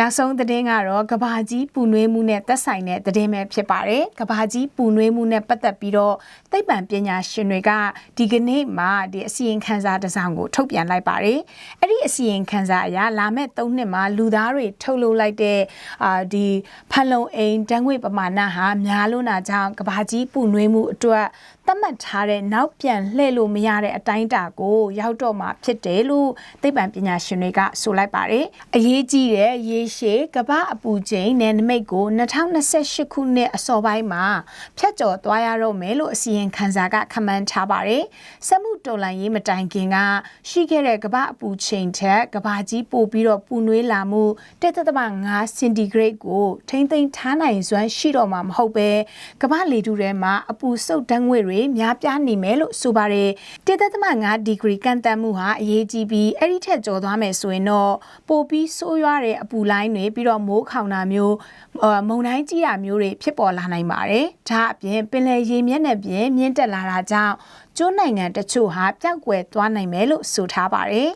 နောက်ဆုံးသတင်းကတော့ကဘာကြီးပူနွေးမှုနဲ့သက်ဆိုင်တဲ့သတင်းပဲဖြစ်ပါတယ်။ကဘာကြီးပူနွေးမှုနဲ့ပတ်သက်ပြီးတော့သိပ္ပံပညာရှင်တွေကဒီကနေ့မှဒီအစီရင်ခံစာတစ်စောင်ကိုထုတ်ပြန်လိုက်ပါတယ်။အဲ့ဒီအစီရင်ခံစာအရလာမဲ့၃နှစ်မှာလူသားတွေထုတ်လုပ်လိုက်တဲ့အာဒီဖန်လုံအိမ်တန်းငွေပမာဏဟာများလွန်းတာကြောင့်ကဘာကြီးပူနွေးမှုအတွက်သတ်မှတ်ထားတဲ့နောက်ပြန်လှည့်လို့မရတဲ့အတိုင်းအတာကိုရောက်တော့မှဖြစ်တယ်လို့သိပ္ပံပညာရှင်တွေကဆိုလိုက်ပါတယ်။အရေးကြီးတဲ့ရေရှည်ကမ္ဘာအပူချိန်နယ်နိမိတ်ကို2028ခုနှစ်အစောပိုင်းမှာဖျက်ကျော်သွားရတော့မယ်လို့အစီရင်ခံစာကခန့်မှန်းထားပါတယ်။စက်မှုတော်လှန်ရေးမတိုင်ခင်ကရှိခဲ့တဲ့ကမ္ဘာအပူချိန်ထက်ကမ္ဘာကြီးပိုပြီးတော့ပူနွေးလာမှု1.5စင်တီဂရိတ်ကိုထိမ့်သိမ်းထားနိုင်စွမ်းရှိတော့မှာမဟုတ်ပဲကမ္ဘာလေထုထဲမှာအပူစုပ်ဓာတ်ငွေ့တွေများပြားနေမယ်လို့ဆိုပါတယ်1.5ဒီဂရီကန့်သတ်မှုဟာအရေးကြီးပြီးအဲ့ဒီထက်ကျော်သွားမယ်ဆိုရင်တော့ပိုပြီးဆိုးရွားတဲ့အပူလိုင်းတွေပြီးတော့မိုးခေါင်တာမျိုးမုန်တိုင်းကြီးတာမျိုးတွေဖြစ်ပေါ်လာနိုင်ပါတယ်ဒါအပြင်ပင်လယ်ရေမျက်နှာပြင်မြင့်တက်လာတာကြောင့်ကျွန်းနိုင်ငံတချို့ဟာပြောက်ကွယ်သွားနိုင်မယ်လို့ဆိုထားပါတယ်